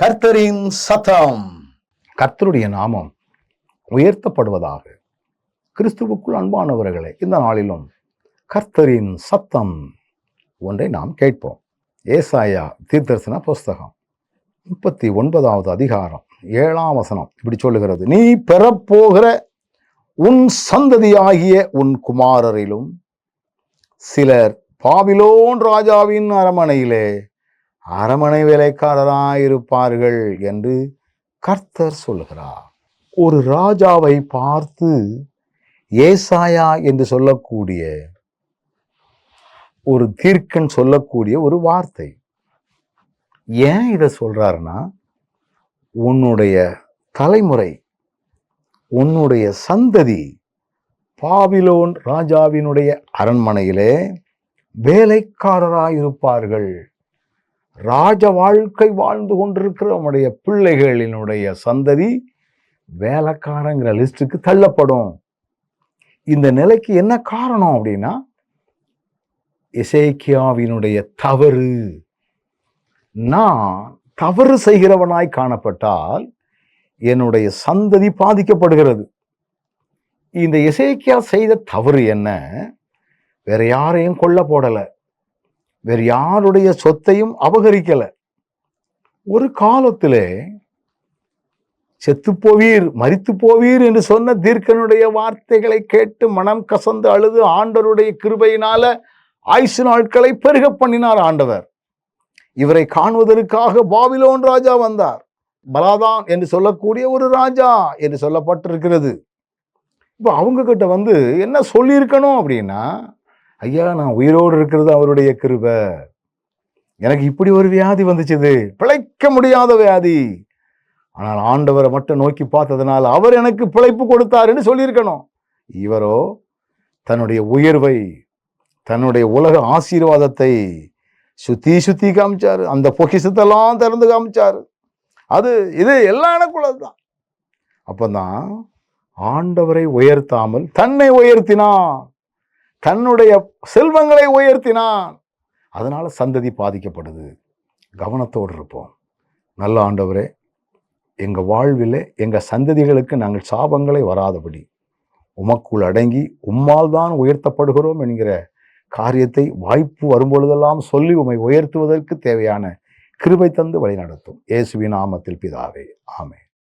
கர்த்தரின் சத்தம். கர்த்தருடைய நாமம் உயர்த்தப்படுவதாக. கிறிஸ்துவுக்குள் அன்பானவர்களே இந்த நாளிலும் கர்த்தரின் சத்தம் ஒன்றை நாம் கேட்போம். ஏசாயா தீர்த்தர்சன புஸ்தகம் முப்பத்தி ஒன்பதாவது அதிகாரம் ஏழாம் வசனம் இப்படி சொல்லுகிறது. நீ பெறப்போகிற உன் சந்ததியாகிய உன் குமாரரிலும் சிலர் பாபிலோன் ராஜாவின் அரமனையிலே அரமனை வேலைக்காரராயிருப்பார்கள் என்று கர்த்தர் சொல்கிறார் ஒரு ராஜாவை பார்த்து ஏசாயா என்று சொல்லக்கூடிய ஒரு தீர்க்கன் சொல்லக்கூடிய ஒரு வார்த்தை. ஏன் இதை சொல்றாருன்னா உன்னுடைய தலைமுறை உன்னுடைய சந்ததி பாபிலோன் ராஜாவினுடைய அரண்மனையிலே வேலைக்காரராயிருப்பார்கள் ராஜ வாழ்க்கை வாழ்ந்து கொண்டிருக்கிற நம்முடைய பிள்ளைகளினுடைய சந்ததி வேலைக்காரங்கிற லிஸ்ட்டுக்கு தள்ளப்படும். இந்த நிலைக்கு என்ன காரணம் அப்படின்னா இசைக்கியாவினுடைய தவறு. நான் தவறு செய்கிறவனாய் காணப்பட்டால் என்னுடைய சந்ததி பாதிக்கப்படுகிறது. இந்த இசைக்கியா செய்த தவறு என்ன? வேற யாரையும் கொல்ல போடலை. வேறு யாருடைய சொத்தையும் அபகரிக்கல. ஒரு காலத்திலே செத்து போவீர் மறித்து போவீர் என்று சொன்ன தீர்க்கனுடைய வார்த்தைகளை கேட்டு மனம் கசந்து அழுது ஆண்டவருடைய கிருபையினால ஆயுசு நாட்களை பெருக பண்ணினார் ஆண்டவர். இவரை காணுவதற்காக பாபிலோன் ராஜா வந்தார். பலாதான் என்று சொல்லக்கூடிய ஒரு ராஜா என்று சொல்லப்பட்டிருக்கிறது. இப்போ அவங்க கிட்ட வந்து என்ன சொல்லியிருக்கணும் அப்படின்னா ஐயா நான் உயிரோடு இருக்கிறது அவருடைய கிருபை. எனக்கு இப்படி ஒரு வியாதி வந்துச்சுது. பிழைக்க முடியாத வியாதி. ஆனால் ஆண்டவரை மட்டும் நோக்கி பார்த்ததுனால் அவர் எனக்கு பிழைப்பு கொடுத்தாருன்னு சொல்லியிருக்கணும். இவரோ தன்னுடைய உயர்வை தன்னுடைய உலக ஆசீர்வாதத்தை சுத்தி சுத்தி காமிச்சாரு. அந்த பொக்கிசத்தெல்லாம் திறந்து காமிச்சாரு. அது இது எல்லாம் அப்போ தான் ஆண்டவரை உயர்த்தாமல் தன்னை உயர்த்தினான் தன்னுடைய செல்வங்களை உயர்த்தினான். அதனால் சந்ததி பாதிக்கப்படுது. கவனத்தோடு இருப்போம். நல்ல ஆண்டவரே எங்கள் வாழ்வில் எங்கள் சந்ததிகளுக்கு நாங்கள் சாபங்களை வராதபடி உமக்குள் அடங்கி உம்மால் தான் உயர்த்தப்படுகிறோம் என்கிற காரியத்தை வாய்ப்பு வரும்பொழுதெல்லாம் சொல்லி உம்மை உயர்த்துவதற்கு தேவையான கிருபை தந்து வழிநடத்தும். இயேசுவின் நாமத்தில் பிதாவே. ஆமே